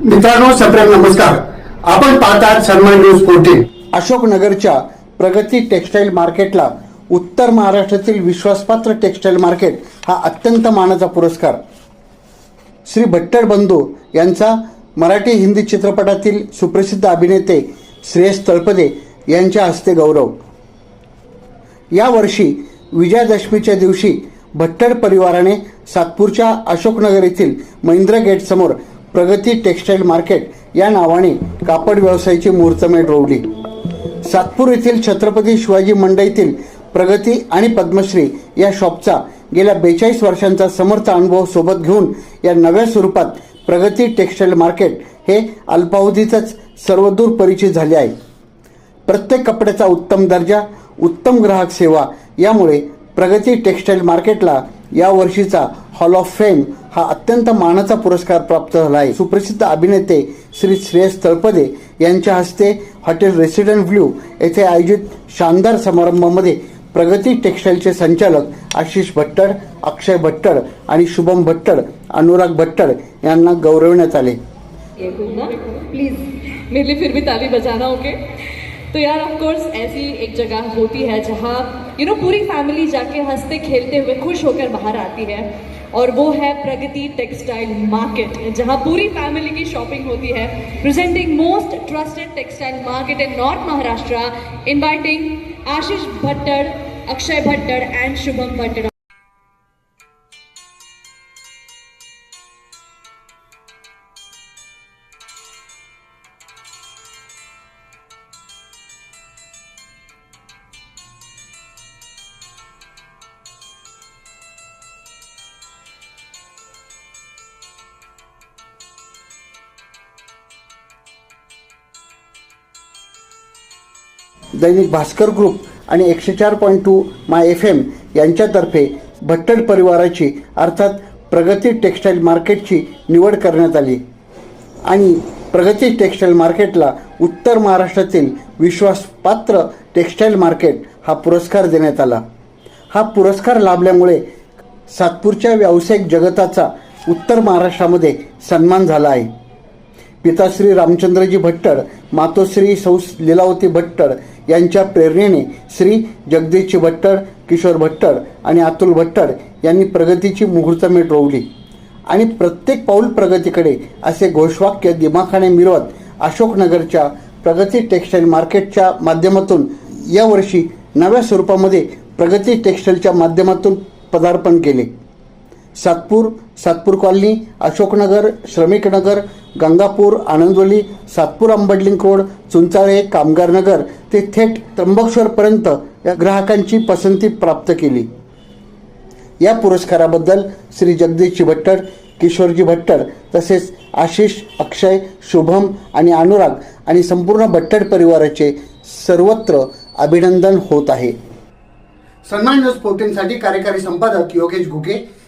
मित्रांनो सप्रेम नमस्कार. आपण पाहतात सन्मान न्यूज फोर्टीन अशोकनगरच्या प्रगती टेक्सटाईल मार्केटला उत्तर महाराष्ट्रातील विश्वासपात्र टेक्सटाईल मार्केट हा अत्यंत मानाचा पुरस्कार. श्री भट्टर बंधू यांचा मराठी हिंदी चित्रपटातील सुप्रसिद्ध अभिनेते श्रेयस तळपदे यांच्या हस्ते गौरव. यावर्षी विजयादशमीच्या दिवशी भट्टर परिवाराने सातपूरच्या अशोकनगर येथील महिंद्रा गेटसमोर प्रगती टेक्सटाईल मार्केट या नावाने कापड व्यवसायाची मुहूर्तमेढ रोवली. सातपूर येथील छत्रपती शिवाजी मंडईतील प्रगती आणि पद्मश्री या शॉपचा गेल्या बेचाळीस वर्षांचा समर्थ अनुभव सोबत घेऊन या नव्या स्वरूपात प्रगती टेक्सटाईल मार्केट हे अल्पावधीतच सर्वदूर परिचित झाले आहे. प्रत्येक कपड्याचा उत्तम दर्जा उत्तम ग्राहक सेवा यामुळे प्रगती टेक्सटाईल मार्केटला या वर्षीचा हॉल ऑफ फेम हा अत्यंत मानाचा पुरस्कार प्राप्त झाला आहे सुप्रसिद्ध अभिनेते श्री श्रेयस तळपदे यांच्या हस्ते हॉटेल रेसिडेंट ब्ल्यू येथे आयोजित शानदार समारंभामध्ये प्रगती टेक्सटाईलचे संचालक आशिष भट्टड अक्षय भट्टड आणि शुभम भट्टड अनुराग भट्टड यांना गौरवण्यात आले. प्लीज मेरे लिए फिर भी ताली बजाना ओके तो यार ऑफ़ कोर्स ऐसी एक जगह होती है जहाँ यू नो पूरी फैमिली जाके हँसते, खेलते हुए, खुश होकर बाहर आती है। और वो है प्रगति टेक्सटाइल मार्केट, जहाँ पूरी फैमिली की शॉपिंग होती है। Presenting most trusted textile market in north Maharashtra inviting Ashish Bhattar Akshay Bhattar and Shubham Bhattar Dainik Bhaskar group आणि एकशे चार point two my F M यांच्यातर्फे भट्टड परिवाराची अर्थात प्रगती टेक्सटाईल मार्केटची निवड करण्यात आली. आणि प्रगती टेक्सटाईल मार्केटला उत्तर महाराष्ट्रातील विश्वासपात्र टेक्सटाईल मार्केट हा पुरस्कार देण्यात आला. हा पुरस्कार लाभल्यामुळे सातपूरच्या व्यावसायिक जगताचा उत्तर महाराष्ट्रामध्ये सन्मान झाला आहे. पिताश्री रामचंद्रजी भट्टर मातोश्री सौ लीलावती भट्टड यांच्या प्रेरणेने श्री जगदीशजी भट्टर किशोर भट्टड आणि अतुल भट्टर यांनी प्रगतीची मुहूर्तमेट रोवली. आणि प्रत्येक पाऊल प्रगतीकडे असे घोषवाक्य दिमाखाने मिरवत अशोकनगरच्या प्रगती टेक्सटाईल मार्केटच्या माध्यमातून यावर्षी नव्या स्वरूपामध्ये प्रगती टेक्सटाईलच्या माध्यमातून पदार्पण केले. सातपूर सातपूर कॉलनी अशोकनगर श्रमिकनगर गंगापूर आनंदवली सातपूर अंबडलिंग रोड चुंचाळे कामगारनगर ते थेट त्र्यंबकेश्वरपर्यंत या ग्राहकांची पसंती प्राप्त केली. या पुरस्काराबद्दल श्री जगदीशजी भट्टड किशोरजी भट्टड तसेच आशिष अक्षय शुभम आणि अनुराग आणि संपूर्ण भट्टड परिवाराचे सर्वत्र अभिनंदन होत आहे. सन्मान न्यूज फोर्टीनसाठी कार्यकारी संपादक योगेश घुगे